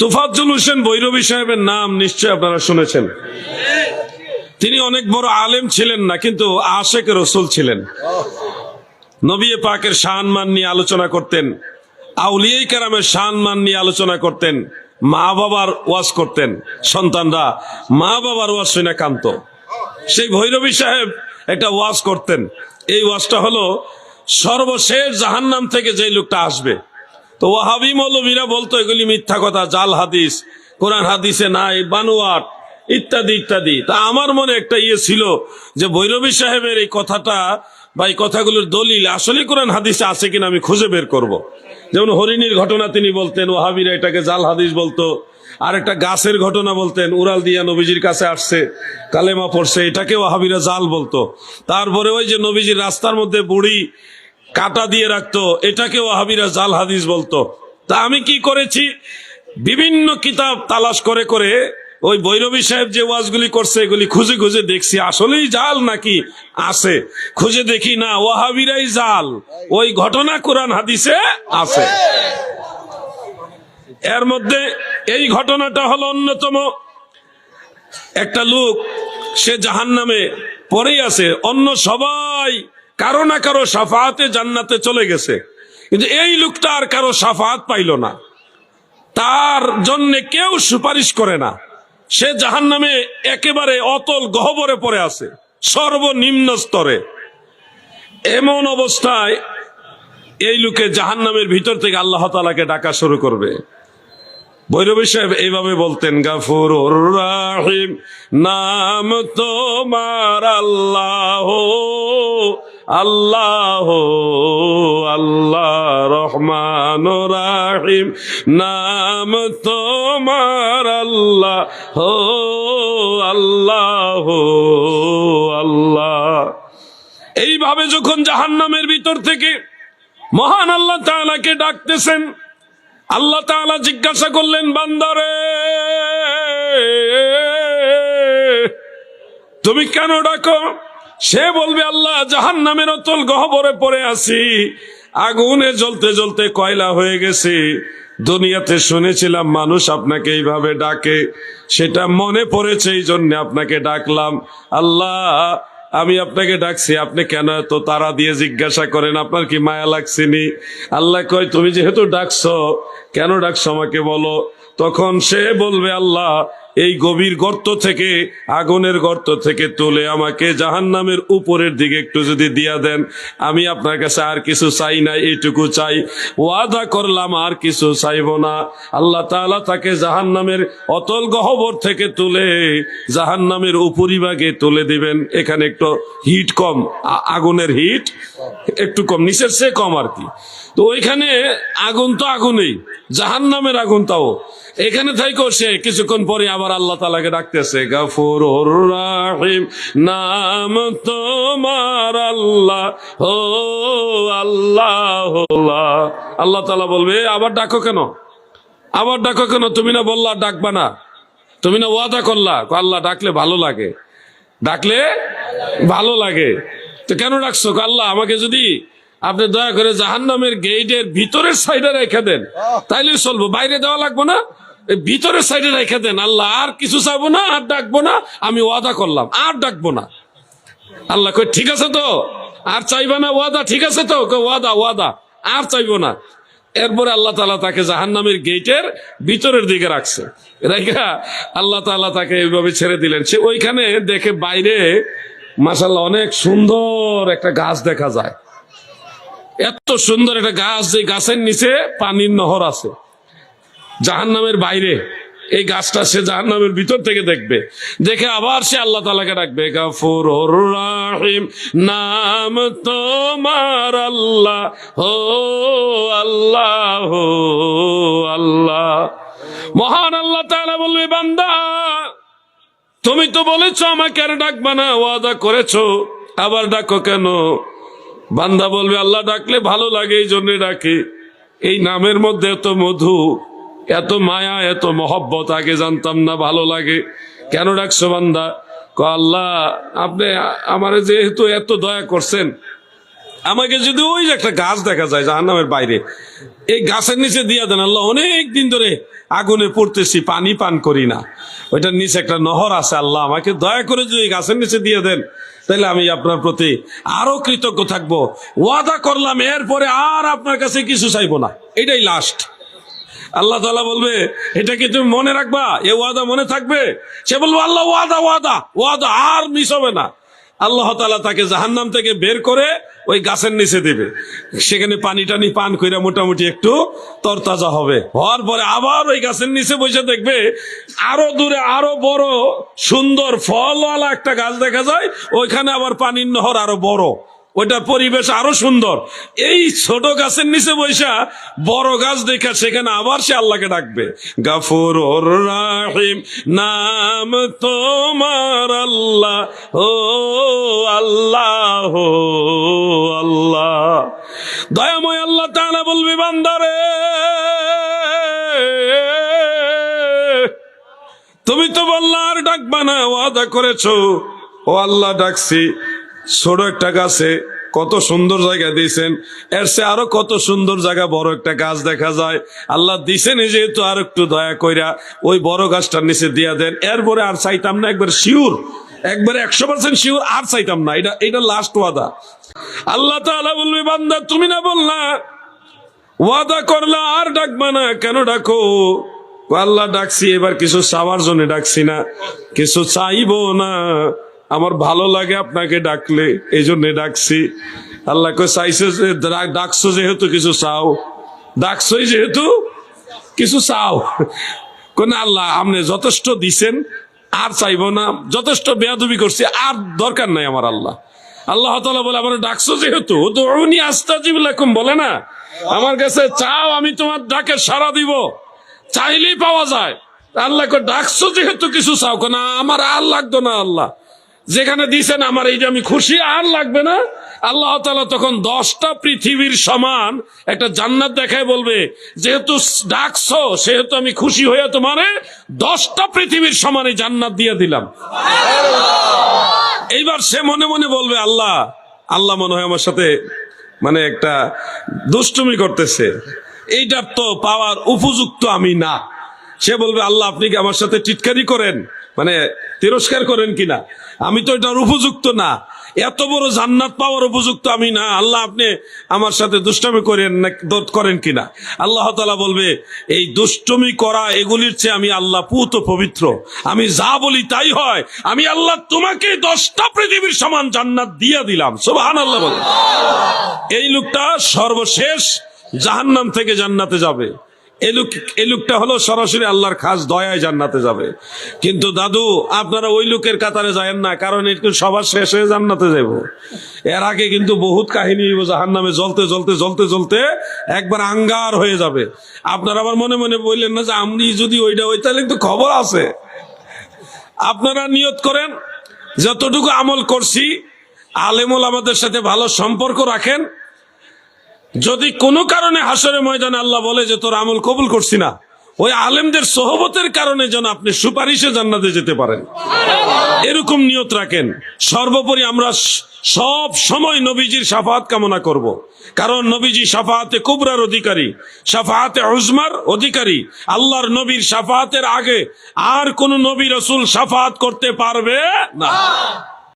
তুফাজ্জল হোসেন বৈরবী সাহেবের নাম নিশ্চয় আপনারা শুনেছেন। তিনি অনেক বড় আলেম ছিলেন না, কিন্তু আশেক রসুল ছিলেন। নবী পাকের শানমান নিয়ে আলোচনা করতেন, আউলিয়াই কারামের শানমান নিয়ে আলোচনা করতেন মা বাবার ওয়াজ করতেন। সন্তানরা মা বাবার ওয়াজ শুনে কান্ত সেই ভৈরবী সাহেব একটা ওয়াজ করতেন। এই ওয়াজটা হলো, সর্বশেষ জাহান্নাম থেকে যে লোকটা আসবে তো ওয়াহাবি মৌলবীরা বলতো, এগুলি মিথ্যা কথা, জাল হাদিস, কোরআন হাদিসে নাই, বানুয়াট, ইত্যাদি ইত্যাদি তা আমার মনে একটা ইয়ে ছিল যে, ভৈরবী সাহেবের এই কথাটা বা এই কথাগুলোর দলিল আসলে কোরআন হাদিসে আছে কিনা আমি খুঁজে বের করব। যেমন হরিণীর ঘটনা তিনি বলতেন ওহাবিরা এটাকে জাল হাদিস বলতো আর একটা গাছের ঘটনা বলতেন, উড়াল দিয়া নবীজির কাছে আসছে, কালেমা পড়ছে, এটাকে ওহাবিরা জাল বলতো তারপরে ওই যে নবীজির রাস্তার মধ্যে বুড়ি কাটা দিয়ে রাখতো। এটাকে ওহাবিরা জাল হাদিস বলতো। তা আমি কি করেছি? বিভিন্ন কিতাব তালাশ করে করে ওই বৈরবী সাহেব যে ওয়াজগুলি করছে, এগুলি খুঁজে খুঁজে দেখছি। আসলেই জাল নাকি আছে? খুঁজে দেখি না, ওয়াহাবিরাই জাল। ওই ঘটনা কোরআন হাদিসে আছে। এর মধ্যে এই ঘটনাটা হলো অন্যতম। একটা লোক, সে জাহান নামে পড়েই আছে। অন্য সবাই কারও না কারও সাফাতে জান্নাতে চলে গেছে। কিন্তু এই লোকটা আর কারও সাফাত পাইল না। তার জন্য কেউ সুপারিশ করে না। সে জাহান নামে একেবারে অতল গহবরে পড়ে আছে, সর্বনিম্ন স্তরে। এমন অবস্থায় এই লোকে জাহান নামের ভিতর থেকে আল্লাহ তালাকে ডাকা শুরু করবে। ভৈরবী সাহেব এইভাবে বলতেন গাফুর রাহিম, নাম তোমার আল্লাহ আল্লাহ আল্লাহ রহমান রাহিম। নাম তোমার আল্লাহ হো আল্লাহ আল্লাহ। এইভাবে যখন জাহান্নামের ভিতর থেকে মহান আল্লাহ তাআলাকে ডাকতেছেন, আল্লাহ তাআলা জিজ্ঞাসা করলেন, বান্দারে, তুমি কেন ডাকো? সে বলবে, আল্লাহ জাহান নামের অতল গহবরে পড়ে আছি। আগুনে জ্বলতে জ্বলতে কয়লা হয়ে গেছে। দুনিয়াতে শুনেছিলাম, মানুষ আপনাকে এইভাবে ডাকে। সেটা মনে পড়েছে এই জন্য আপনাকে ডাকলাম। আল্লাহ, আমি আপনাকে ডাকছি, আপনি কেন এত তারা দিয়ে জিজ্ঞাসা করেন? আপনার কি মায়া লাগছেনি আল্লাহ কয়, তুমি যেহেতু ডাকছো, কেন ডাকছো আমাকে বলো? তখন সে বলবে, আল্লাহ এই গভীর গর্ত থেকে, আগুনের গর্ত থেকে তুলে আমাকে জাহান্নামের উপরের দিকে একটু যদি দিয়া দেন, আমি আপনার কাছে আর কিছু চাই না, এইটুকু চাই। ওয়াদা করলাম, আর কিছু চাইব না। আল্লাহ তাআলা তাকে জাহান্নামের অতল গহবর থেকে তুলে জাহান জাহান্নামের উপরিভাগে তুলে দিবেন। এখানে একটু হিট কম আগুনের হিট একটু কম, নিচের চেয়ে কম আর কি। তো ওইখানে আগুন তো আগুনেই, জাহান্নামের আগুন তাও। এখানে থাইকো সে কিছুক্ষণ পরে আবার আল্লাহ তালাকে ডাকতেছে গাফুর রাহিম নাম তোমার আল্লাহ ও আল্লাহ আল্লাহ তালা বলবে আবার ডাকো কেন? আবার ডাকো কেন? তুমি না বললা ডাকবা না। তুমি না ওয়াদা করলা। আল্লাহ ডাকলে ভালো লাগে। ডাকলে ভালো লাগে। তো কেন ডাকছো? আল্লাহ আমাকে যদি আপনি দয়া করে জাহান্নামের গেইটের ভিতরের সাইডে রেখে দেন তাইলে চলবো। বাইরে দেওয়া লাগবো না? ভিতরের সাইডে রেখে দেন, আল্লাহ আর কিছু চাইব না, আর ডাকবো না, আমি ওয়াদা করলাম, আর ডাকবো না। আল্লাহ কই ঠিক আছে তো? আর চাইবে না, ওয়াদা, ঠিক আছে তো? ওয়াদা ওয়াদা, আর চাইব না। এরপরে আল্লাহ তালা তাকে জাহান্নামের গেটের ভিতরের দিকে রাখছে। রেখা আল্লাহ তালা তাকে এইভাবে ছেড়ে দিলেন। সে ওইখানে দেখে বাইরে মাসাল্লাহ অনেক সুন্দর একটা গাছ দেখা যায়। এত সুন্দর একটা গাছ যে গাছের নিচে পানির নহর আছে। জাহান্নামের বাইরে। এই গাছটা সে জাহান্নামের ভিতর থেকে দেখবে। দেখে আবার সে আল্লাহ তালাকে ডাকবে গাফুর রাহিম, নাম তোমার আল্লাহ, ও আল্লাহ ও আল্লাহ। মহান আল্লাহ তাআলা বলবে, বান্দা, তুমি তো বলেছ আমাকে আর ডাকবা না, ওয়াদা করেছ, আবার ডাকো কেন? বান্দা বলবে, আল্লাহ ডাকলে ভালো লাগে এই জন্য ডাকে। এই নামের মধ্যে এত মধু এত মায়া, এত মহব্বত, আগে জানতাম না ভালো লাগে। কেন ডাকছো বান্দা? ক, আল্লাহ, আপনি আমার যেহেতু এত দয়া করছেন, আমাকে যদি ওই যে একটা গাছ দেখা যায় জাহান্নামের বাইরে, এই গাছের নিচে দিয়া দেন, আল্লাহ, অনেক দিন ধরে আগুনে পড়তেছি, পানি পান করি না। ওইটার নিচে একটা নহর আছে, আল্লাহ, আমাকে দয়া করে যদি গাছের নিচে দিয়ে দেন তাহলে আমি আপনার প্রতি আরও কৃতজ্ঞ থাকব। ওয়াদা করলাম, এরপরে আর আপনার কাছে কিছু চাইব না। এটাই লাস্ট আল্লাহ তালা বলবে, এটা কি তুমি মনে রাখবা? এ ওয়াদা মনে থাকবে? সে বলব, আল্লাহ, ওয়াদা ওয়াদা ওয়াদা আর মিস হবে না। আল্লাহ তালা তাকে জাহান্নাম থেকে বের করে ওই গাছের নিচে দেবে। সেখানে পানি টানি পান কইরা মোটামুটি একটু তরতাজা হবে। হওয়ার পরে আবার ওই গাছের নিচে বসে দেখবে, আরও দূরে আরও বড় সুন্দর ফলওয়ালা একটা গাছ দেখা যায়, ওইখানে আবার পানির নহর আরও বড়। ওইটার পরিবেশ আরও সুন্দর। এই ছোট গাছের নিচে বৈশা বড় গাছ দেখা, সেখানে আবার সে আল্লাহকে ডাকবে। গাফুর রাহিম, নাম তোমার আল্লাহ, ও আল্লাহ আল্লাহ। দয়াময় আল্লাহ তাআলা বলবি, বান্দারে, তুমি তো বললা আর ডাকবা না, ওয়াদা করেছ। ও আল্লাহ, ডাকছি। ছোট একটা গাছে কত সুন্দর জায়গা দিয়েছেন। এর সে আরও কত সুন্দর জায়গা বড় একটা গাছ দেখা যায়। আল্লাহ দিছেন যেহেতু আর একটু দয়া কইরা ওই বড় গাছটার নিচে দিয়া দেন। এরপরে আর চাইতাম না, একবার শিওর, একবারে একশো পার্সেন্ট শিওর আর চাইতাম না। এটা এটা লাস্ট ওয়াদা। আল্লাহ তাআলা বলবে, বান্দা, তুমি না বললা, ওয়াদা করলা আর ডাকবা না, কেন ডাকো? আল্লাহ ডাকছি, এবার কিছু চাওয়ার জন্য ডাকছি না, কিছু চাইব না। আমার ভালো লাগে আপনাকে ডাকলে এই জন্য ডাকছি আল্লাহকে চাইছে যে ডাকছো যেহেতু কিছু চাও। ডাকছোই যেহেতু কিছু চাও। কোন আল্লাহ আপনি যথেষ্ট দিছেন, আর চাইব না। যথেষ্ট বেয়াদবি করছি, আর দরকার নাই আমার আল্লাহ। আল্লাহ তালা বলে, আমার ডাকছো যেহেতু তো উনি আস্তাজিবুল্লাকুম বলে না? আমার কাছে চাও, আমি তোমার ডাকে সারা দিব। চাইলেই পাওয়া যায়। আল্লাহকে ডাকছো যেহেতু কিছু চাও না, আমার আর লাগতো না আল্লাহ। যেখানে দিছেন আমার এই যে আমি খুশি আর লাগবে না। আল্লাহ তালা তখন দশটা পৃথিবীর সমান একটা জান্নাত দেখায় বলবে যেহেতু ডাকছো সেহেতু আমি খুশি হয়ে তোমারে দশটা পৃথিবীর সমানে জান্নাত দিয়ে দিলাম। এইবার সে মনে মনে বলবে আল্লাহ আল্লাহ মনে হয় আমার সাথে মানে একটা দুষ্টুমি করতেছে। এইটার তো পাওয়ার উপযুক্ত আমি না। সে বলবে আল্লাহ আপনি কি আমার সাথে টিটকারি করেন? মানে তিরস্কার করেন কিনা? আমি তো এটার উপযুক্ত না। এত বড় জান্নাত পাওয়ার উপযুক্ত আমি না। আল্লাহ আপনি আমার সাথে দুষ্টমি করেন করেন কিনা? আল্লাহ তালা বলবে, এই দুষ্টমি করা এগুলির চেয়ে আমি আল্লাহ পুত পবিত্র। আমি যা বলি তাই হয়। আমি আল্লাহ তোমাকে দশটা পৃথিবীর সমান জান্নাত দিয়ে দিলাম। সুবহান আল্লাহ বলে। এই লোকটা সর্বশেষ জাহান্নাম থেকে জান্নাতে যাবে। এই লোক লোকটা হলো সরাসরি আল্লাহর খাস দয়ায় জান্নাতে যাবে। কিন্তু দাদু, আপনারা ওই লোকের কাতারে যায়েন না, কারণ একটু সবার শেষ জান্নাতে যাব এর আগে কিন্তু বহুত কাহিনী জাহান নামে জ্বলতে জ্বলতে জ্বলতে জ্বলতে একবার আঙ্গার হয়ে যাবে। আপনারা আবার মনে মনে বললেন না যে, আমি যদি ওইটা ওই তাহলে কিন্তু খবর আছে। আপনারা নিয়ত করেন, যতটুকু আমল করছি, আলেমুল আমাদের সাথে ভালো সম্পর্ক রাখেন যদি কোনো কারণে হাসরে ময়দানে আল্লাহ বলে যে তোর আমল কবুল করছি না, ওই আলেমদের সহবতের কারণে যেন আপনি সুপারিশে জান্নাতে যেতে পারেন। এরকম নিয়ত রাখেন। সর্বোপরি আমরা সব সময় নবীজির সাফাত কামনা করব। কারণ নবীজি সাফাতে কুবরার অধিকারী, সাফাতে উজমার অধিকারী। আল্লাহর নবীর সাফাতের আগে আর কোন নবী রসুল সাফাত করতে পারবে না।